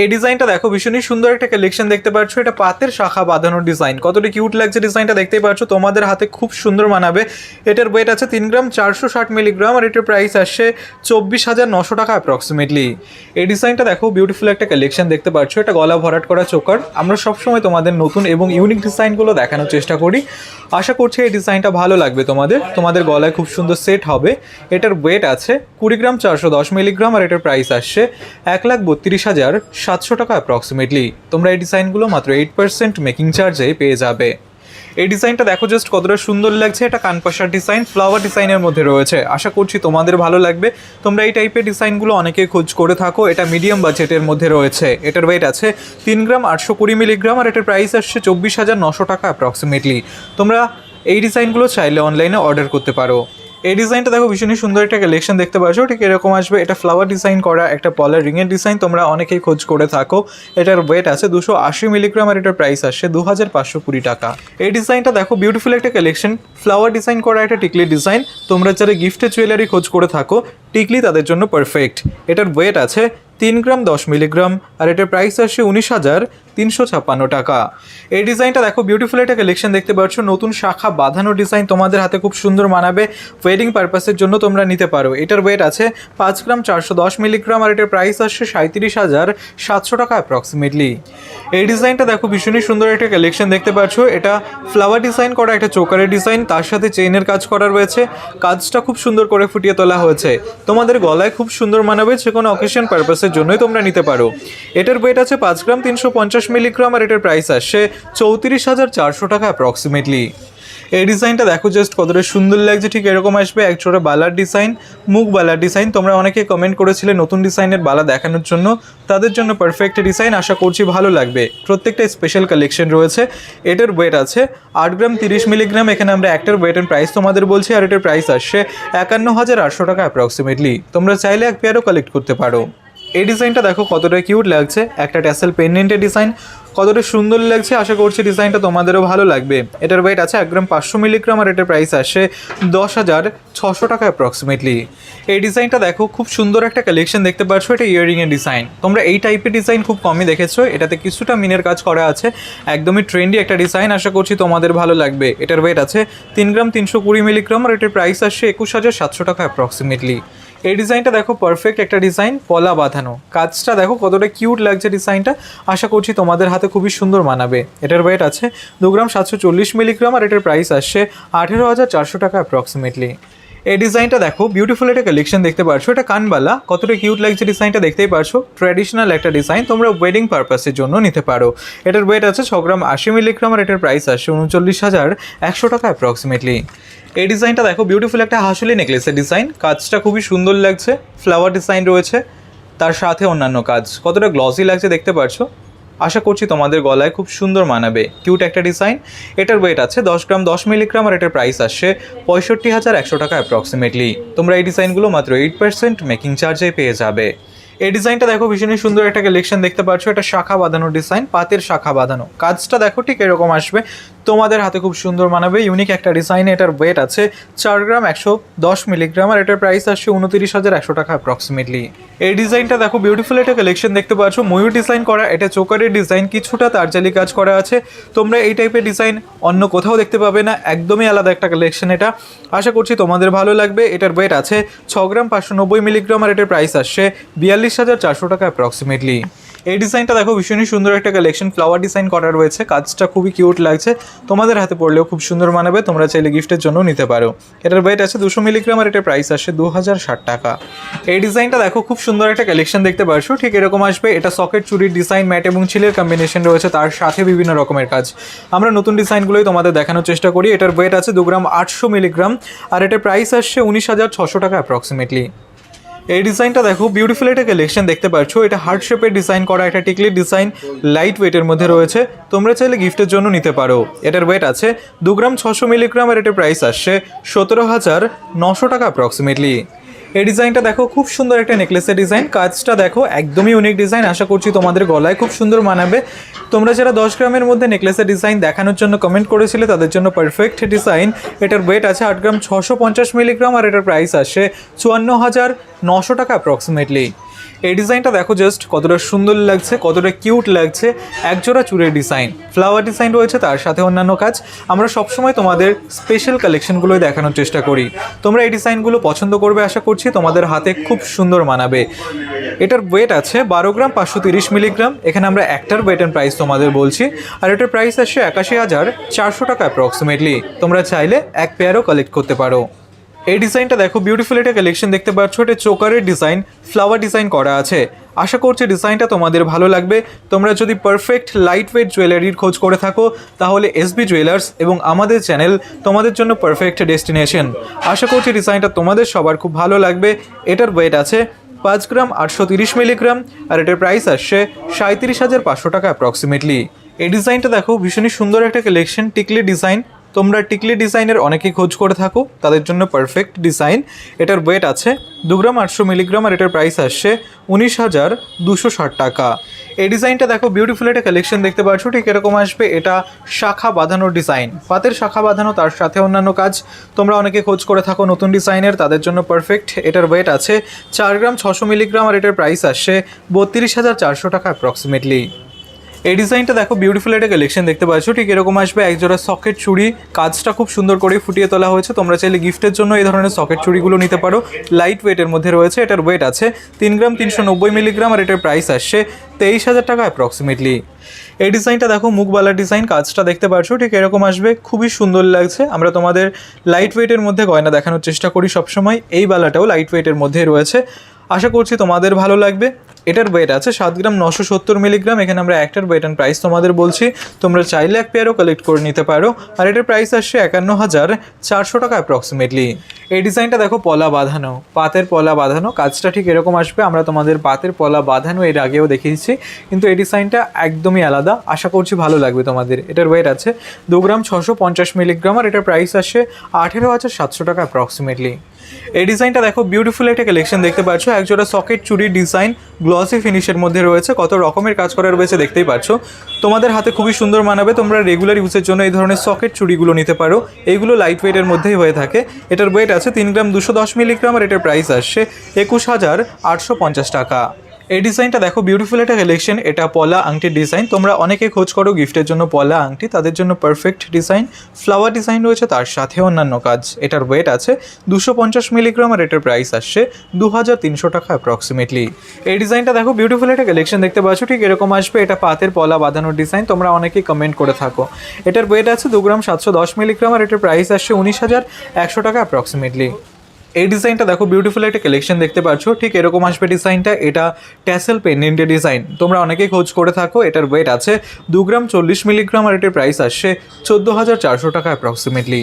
এই ডিজাইনটা দেখো ভীষণই সুন্দর একটা কালেকশন দেখতে পাচ্ছ। এটা পাতের শাখা বাঁধানোর ডিজাইন কতটা কিউট লাগছে ডিজাইনটা দেখতেই পাচ্ছ। তোমাদের হাতে খুব সুন্দর মানাবে। এটার ওয়েট আছে তিন গ্রাম, চারশো ষাট মিলিগ্রাম আর এটার প্রাইস আসছে চব্বিশ হাজার নশো টাকা অ্যাপ্রক্সিমেটলি এই ডিজাইনটা দেখো বিউটিফুল একটা কালেকশন দেখতে পাচ্ছ। এটা গলা ভরাট করা চোকার। আমরা সবসময় তোমাদের নতুন এবং ইউনিক ডিজাইনগুলো দেখানোর চেষ্টা করি। আশা করছি এই ডিজাইনটা ভালো লাগবে তোমাদের। তোমাদের গলায় খুব সুন্দর সেট হবে। এটার ওয়েট আছে কুড়ি গ্রাম, চারশো দশ মিলিগ্রাম আর এটার প্রাইস আসছে এক লাখ বত্রিশ হাজার সাতশো টাকা অ্যাপ্রক্সিমেটলি তোমরা এই ডিজাইনগুলো মাত্র এইট পার্সেন্ট মেকিং চার্জে পেয়ে যাবে। এই ডিজাইনটা দেখো জাস্ট কতটা সুন্দর লাগছে। এটা কানপাশার ডিজাইন ফ্লাওয়ার ডিজাইনের মধ্যে রয়েছে। আশা করছি তোমাদের ভালো লাগবে। তোমরা এই টাইপের ডিজাইনগুলো অনেকে খোঁজ করে থাকো। এটা মিডিয়াম বাজেটের মধ্যে রয়েছে। এটার ওয়েট আছে তিন গ্রাম আটশো কুড়ি মিলিগ্রাম আর এটার প্রাইস আসছে চব্বিশ হাজার নশো টাকা অ্যাপ্রক্সিমেটলি তোমরা এই ডিজাইনগুলো চাইলে অনলাইনে অর্ডার করতে পারো। এই ডিজাইনটা দেখো ভীষণই সুন্দর একটা কালেকশন দেখতে পাচ্ছ। ঠিক এরকম আসবে। এটা ফ্লাওয়ার ডিজাইন করা একটা পলার রিংয়ের ডিজাইন তোমরা অনেকেই খোঁজ করে থাকো। এটার ওয়েট আছে দুশো আশি মিলিগ্রাম আর এটার প্রাইস আসছে দু হাজার পাঁচশো কুড়ি টাকা। এই ডিজাইনটা দেখো বিউটিফুল একটা কালেকশন ফ্লাওয়ার ডিজাইন করা একটা টিকলি ডিজাইন তোমরা যারা গিফটের জুয়েলারি খোঁজ করে থাকো টিকলি তাদের জন্য পারফেক্ট এটার ওয়েট আছে তিন গ্রাম, দশ মিলিগ্রাম, আর এটার প্রাইস আসছে উনিশ হাজার তিনশো ছাপ্পান্ন টাকা। এই ডিজাইনটা দেখো বিউটিফুল একটা কালেকশন দেখতে পাচ্ছ। নতুন শাখা বাঁধানো ডিজাইন তোমাদের হাতে খুব সুন্দর মানাবে। ওয়েডিং পারপাসের জন্য তোমরা নিতে পারো। এটার ওয়েট আছে পাঁচ গ্রাম, চারশো দশ মিলিগ্রাম, আর এটার প্রাইস আসছে সাঁত্রিশ হাজার সাতশো টাকা অ্যাপ্রক্সিমেটলি এই ডিজাইনটা দেখো, ভীষণই সুন্দর একটা কালেকশন দেখতে পাচ্ছ। এটা ফ্লাওয়ার ডিজাইন করা, একটা চোকারের ডিজাইন তার সাথে চেইনের কাজ করা রয়েছে। কাজটা খুব সুন্দর করে ফুটিয়ে তোলা হয়েছে। তোমাদের গলায় খুব সুন্দর মানাবে যে কোনো অকেশন পারপাসের জন্যই তোমরা নিতে পারো। এটার ওয়েট আছে পাঁচ গ্রাম তিনশো পঞ্চাশ মিলিগ্রাম আর এটার প্রাইস আসছে চৌত্রিশ হাজার চারশো টাকা অ্যাপ্রক্সিমেটলি এই ডিজাইনটা দেখো জাস্ট কতটা সুন্দর লাগছে, ঠিক এরকম আসবে একচোটে বালার ডিজাইন মুখ বালার ডিজাইন। তোমরা অনেকে কমেন্ট করেছিলে নতুন ডিজাইনের বালা দেখানোর জন্য, তাদের জন্য পারফেক্ট ডিজাইন, আশা করছি ভালো লাগবে। প্রত্যেকটা স্পেশাল কালেকশন রয়েছে। এটার ওয়েট আছে আট গ্রাম তিরিশ মিলিগ্রাম এখানে আমরা একটার ওয়েট অ্যান্ড প্রাইস তোমাদের বলছি, আর এটার প্রাইস আসছে একান্ন হাজার আটশো টাকা অ্যাপ্রক্সিমেটলি তোমরা চাইলে এক পেয়ারও কালেক্ট করতে পারো। এই ডিজাইনটা দেখো কতটা কিউট লাগছে। একটা ট্যাসেল পেন্ডেন্টের ডিজাইন কতটা সুন্দর লাগছে আশা করছি ডিজাইনটা তোমাদেরও ভালো লাগবে। এটার ওয়েট আছে এক গ্রাম পাঁচশো মিলিগ্রাম আর এটার প্রাইস আসে দশ হাজার ছশো টাকা অ্যাপ্রক্সিমেটলি এই ডিজাইনটা দেখো, খুব সুন্দর একটা কালেকশন দেখতে পাচ্ছ এটা ইয়ারিংয়ের ডিজাইন তোমরা এই টাইপের ডিজাইন খুব কমই দেখেছ, এটাতে কিছুটা মিনের কাজ করা আছে, একদমই ট্রেন্ডি একটা ডিজাইন আশা করছি তোমাদের ভালো লাগবে। এটার ওয়েট আছে তিন গ্রাম তিনশো কুড়ি মিলিগ্রাম আর এটার প্রাইস আসছে একুশ হাজার সাতশো টাকা অ্যাপ্রক্সিমেটলি এই ডিজাইনটা দেখো পারফেক্ট একটা ডিজাইন, পলা বাঁধানো। কাজটা দেখো কতটা কিউট লাগছে ডিজাইনটা। আশা করছি তোমাদের হাতে খুবই সুন্দর মানাবে। এটার ওয়েট আছে দু গ্রাম সাতশো চল্লিশ মিলিগ্রাম আর এটার প্রাইস আসছে আঠেরো হাজার চারশো টাকা অ্যাপ্রক্সিমেটলি এই ডিজাইনটা দেখো বিউটিফুল একটা কালেকশন দেখতে পারছ। এটা কানবালা, কতটা কিউট লাগছে ডিজাইনটা দেখতেই পারছ। ট্র্যাডিশনাল একটা ডিজাইন তোমরা ওয়েডিং পারপাসের জন্য নিতে পারো। এটার ওয়েট আছে ছ গ্রাম আশি মিলিগ্রাম আর এটার প্রাইস আসছে উনচল্লিশ হাজার একশো টাকা অ্যাপ্রক্সিমেটলি এই ডিজাইনটা দেখো বিউটিফুল একটা হাসুলি নেকলেসের ডিজাইন কাজটা খুবই সুন্দর লাগছে ফ্লাওয়ার ডিজাইন রয়েছে, তার সাথে অন্যান্য কাজ। কতটা গ্লসি লাগছে দেখতে পারছ। আশা করছি তোমাদের গলায় খুব সুন্দর মানাবে। কিউট একটা ডিজাইন এটার ওয়েট আছে দশ গ্রাম, দশ মিলিগ্রাম আর এটার প্রাইস আসছে পঁয়ষট্টি হাজার একশো টাকা অ্যাপ্রক্সিমেটলি তোমরা এই ডিজাইনগুলো মাত্র এইট পার্সেন্ট মেকিং চার্জে পেয়ে যাবে। এই ডিজাইনটা দেখো ভীষণই সুন্দর একটা কালেকশন দেখতে পাচ্ছ। এটা শাখা বাঁধানো ডিজাইন পাতের শাখা বাঁধানো। কাজটা দেখো ঠিক এরকম আসবে। তোমাদের হাতে খুব সুন্দর মানাবে ইউনিক একটা ডিজাইন এটার ওয়েট আছে চার গ্রাম একশো দশ মিলিগ্রাম আর এটার প্রাইস আসছে উনত্রিশ হাজার একশো টাকা অ্যাপ্রক্সিমেটলি এই ডিজাইনটা দেখো বিউটিফুল একটা কালেকশন দেখতে পাচ্ছ। ময়ূর ডিজাইন করা, এটা চোকারের ডিজাইন কিছুটা তারজালি কাজ করা আছে। তোমরা এই টাইপের ডিজাইন অন্য কোথাও দেখতে পাবে না, একদমই আলাদা একটা কালেকশন এটা। আশা করছি তোমাদের ভালো লাগবে, এটার ওয়েট আছে ছ গ্রাম পাঁচশো নব্বই মিলিগ্রাম আর এটার প্রাইস আসছে বিয়াল্লিশ হাজার চারশো টাকা অ্যাপ্রক্সিমেটলি এই ডিজাইনটা দেখো ভীষণই সুন্দর একটা কালেকশন ফ্লাওয়ার ডিজাইন করা রয়েছে, কাজটা খুবই কিউট লাগছে। তোমাদের হাতে পড়লেও খুব সুন্দর মানাবে, তোমরা চাইলে গিফটের জন্য নিতে পারো। এটার ওয়েট আছে দুশো মিলিগ্রাম আর এটার প্রাইস আসে দু হাজার ষাট টাকা। এই ডিজাইনটা দেখো খুব সুন্দর একটা কালেকশন দেখতে পারছ, ঠিক এরকম আসবে। এটা সকেট চুরির ডিজাইন ম্যাট এবং ছিলের কম্বিনেশন রয়েছে, তার সাথে বিভিন্ন রকমের কাজ। আমরা নতুন ডিজাইনগুলোই তোমাদের দেখানোর চেষ্টা করি। এটার ওয়েট আছে দু গ্রাম আটশো মিলিগ্রাম আর এটার প্রাইস আসছে উনিশ হাজার ছশো টাকা অ্যাপ্রক্সিমেটলি এই ডিজাইনটা দেখো বিউটিফুল এটা কালেকশন দেখতে পাচ্ছ। এটা হার্ট শেপের ডিজাইন করা একটা টিকলি ডিজাইন লাইট ওয়েটের মধ্যে রয়েছে। তোমরা চাইলে গিফটের জন্য নিতে পারো। এটার ওয়েট আছে দু গ্রাম ছশো মিলিগ্রাম আর এটার প্রাইস আসছে সতেরো হাজার নশো টাকা অ্যাপ্রক্সিমেটলি এই ডিজাইনটা দেখো, খুব সুন্দর একটা নেকলেসের ডিজাইন। কাজটা দেখো, একদমই ইউনিক ডিজাইন আশা করছি তোমাদের গলায় খুব সুন্দর মানাবে। তোমরা যারা দশ গ্রামের মধ্যে নেকলেসের ডিজাইন দেখানোর জন্য কমেন্ট করেছিলে, তাদের জন্য পারফেক্ট ডিজাইন এটার ওয়েট আছে আট গ্রাম, ছশো পঞ্চাশ মিলিগ্রাম আর এটার প্রাইস আসে চুয়ান্ন হাজার নশো টাকা অ্যাপ্রক্সিমেটলি এই ডিজাইনটা দেখো জাস্ট কতটা সুন্দর লাগছে, কতটা কিউট লাগছে, একজোড়া চুরের ডিজাইন ফ্লাওয়ার ডিজাইন রয়েছে, তার সাথে অন্যান্য কাজ। আমরা সবসময় তোমাদের স্পেশাল কালেকশনগুলোই দেখানোর চেষ্টা করি। তোমরা এই ডিজাইনগুলো পছন্দ করবে, আশা করছি তোমাদের হাতে খুব সুন্দর মানাবে। এটার ওয়েট আছে বারো গ্রাম পাঁচশো তিরিশ মিলিগ্রাম। এখানে আমরা একটার ওয়েট অ্যান্ড প্রাইস তোমাদের বলছি। আর এটার প্রাইস আসছে একাশি হাজার চারশো টাকা অ্যাপ্রক্সিমেটলি তোমরা চাইলে এক পেয়ারও কালেক্ট করতে পারো। এই ডিজাইনটা দেখো বিউটিফুল একটা কালেকশন দেখতে পাচ্ছ, এটা চোকারের ডিজাইন ফ্লাওয়ার ডিজাইন করা আছে। আশা করছি ডিজাইনটা তোমাদের ভালো লাগবে। তোমরা যদি পারফেক্ট লাইট ওয়েট জুয়েলারির খোঁজ করে থাকো, তাহলে এসবি জুয়েলার্স এবং আমাদের চ্যানেল তোমাদের জন্য পারফেক্ট ডেস্টিনেশন আশা করছি ডিজাইনটা তোমাদের সবার খুব ভালো লাগবে। এটার ওয়েট আছে পাঁচ গ্রাম আটশো তিরিশ মিলিগ্রাম আর এটার প্রাইস আসছে সাঁত্রিশ হাজার পাঁচশো টাকা অ্যাপ্রক্সিমেটলি এই ডিজাইনটা দেখো, ভীষণই সুন্দর একটা কালেকশন টিকলি ডিজাইন তোমরা টিকলি ডিজাইনের অনেকেই খোঁজ করে থাকো, তাদের জন্য পারফেক্ট ডিজাইন এটার ওয়েট আছে দু গ্রাম আটশো মিলিগ্রাম আর এটার প্রাইস আসছে উনিশ হাজার দুশো ষাট টাকা। এই ডিজাইনটা দেখো বিউটিফুল একটা কালেকশন দেখতে পাচ্ছ, ঠিক এরকম আসবে। এটা শাখা বাঁধানোর ডিজাইন পাতের শাখা বাঁধানো, তার সাথে অন্যান্য কাজ। তোমরা অনেকে খোঁজ করে থাকো নতুন ডিজাইনের, তাদের জন্য পারফেক্ট এটার ওয়েট আছে চার গ্রাম ছশো মিলিগ্রাম আর এটার প্রাইস আসছে বত্রিশ হাজার চারশো টাকা অ্যাপ্রক্সিমেটলি এই ডিজাইনটা দেখো বিউটিফুল একটা কালেকশন দেখতে পাচ্ছ। ঠিক এরকম আসবে, একজোড়া সকেট চুড়ি। কাজটা খুব সুন্দর করে ফুটিয়ে তোলা হয়েছে। তোমরা চাইলে গিফটের জন্য এই ধরনের সকেট চুড়িগুলো নিতে পারো। লাইট ওয়েটের মধ্যে রয়েছে, এটার ওয়েট আছে তিন গ্রাম তিনশো নব্বই মিলিগ্রাম আর এটার প্রাইস আসছে তেইশ হাজার টাকা অ্যাপ্রক্সিমেটলি এই ডিজাইনটা দেখো মুখবালা ডিজাইন, কাজটা দেখতে পাচ্ছ। ঠিক এরকম আসবে, খুবই সুন্দর লাগছে। আমরা তোমাদের লাইট ওয়েটের মধ্যে গয়না দেখানোর চেষ্টা করি সবসময়। এই বালাটাও লাইট ওয়েটের মধ্যে রয়েছে। আশা করছি তোমাদের ভালো লাগবে। এটার ওয়েট আছে সাত গ্রাম নশো সত্তর মিলিগ্রাম এখানে আমরা একটার ওয়েট অ্যান্ড প্রাইস তোমাদের বলছি। তোমরা চাইলে এক পেয়ারও কালেক্ট করে নিতে পারো। আর এটার প্রাইস আসছে একান্ন হাজার চারশো টাকা অ্যাপ্রক্সিমেটলি এই ডিজাইনটা দেখো পলা বাঁধানো। পাতের পলা বাঁধানো। কাজটা ঠিক এরকম আসবে, আমরা তোমাদের পাতের পলা বাঁধানো এর আগেও দেখিয়েছি। কিন্তু এই ডিজাইনটা একদমই আলাদা। আশা করছি ভালো লাগবে তোমাদের। এটার ওয়েট আছে দু গ্রাম ছশো পঞ্চাশ মিলিগ্রাম আর এটার প্রাইস আসে আঠেরো হাজার সাতশো টাকা অ্যাপ্রক্সিমেটলি এই ডিজাইনটা দেখো বিউটিফুল একটা কালেকশন দেখতে পাচ্ছ। একজোড়া সকেট চুরি ডিজাইন গ্লসি ফিনিশের মধ্যে রয়েছে। কত রকমের কাজ করা রয়েছে দেখতেই পাচ্ছ। তোমাদের হাতে খুবই সুন্দর মানাবে, তোমরা রেগুলার ইউজের জন্য এই ধরনের সকেট চুড়িগুলো নিতে পারো। এইগুলো লাইট ওয়েটের মধ্যেই হয়ে থাকে। এটার ওয়েট আছে তিন গ্রাম দুশো দশ মিলিগ্রাম আর এটার প্রাইস আসছে একুশ হাজার আটশো পঞ্চাশ টাকা। এই ডিজাইনটা দেখো বিউটিফুল একটা কালেকশন এটা পলা আংটির ডিজাইন। তোমরা অনেকে খোঁজ করো গিফটের জন্য পলা আংটি। তাদের জন্য পারফেক্ট ডিজাইন ফ্লাওয়ার ডিজাইন রয়েছে, তার সাথে অন্যান্য কাজ। এটার ওয়েট আছে দুশো পঞ্চাশ মিলিগ্রাম আর এটার প্রাইস আসছে দু হাজার তিনশো টাকা অ্যাপ্রক্সিমেটলি এই ডিজাইনটা দেখো বিউটিফুল একটা কালেকশন দেখতে পাচ্ছ। ঠিক এরকম আসবে, এটা পাতের পলা বাঁধানোর ডিজাইন তোমরা অনেকেই কমেন্ট করে থাকো। এটার ওয়েট আছে দু গ্রাম সাতশো দশ মিলিগ্রাম আর এটার প্রাইস আসছে উনিশ হাজার একশো টাকা অ্যাপ্রক্সিমেটলি এই ডিজাইনটা দেখো বিউটিফুল একটা কালেকশন দেখতে পাচ্ছ। ঠিক এরকম আসবে ডিজাইনটা। এটা ট্যাসেল পেন্ডেন্টের ডিজাইন তোমরা অনেকেই খোঁজ করে থাকো, এটার ওয়েট আছে দু গ্রাম চল্লিশ মিলিগ্রাম আর এটার প্রাইস আসছে চোদ্দ হাজার চারশো টাকা অ্যাপ্রক্সিমেটলি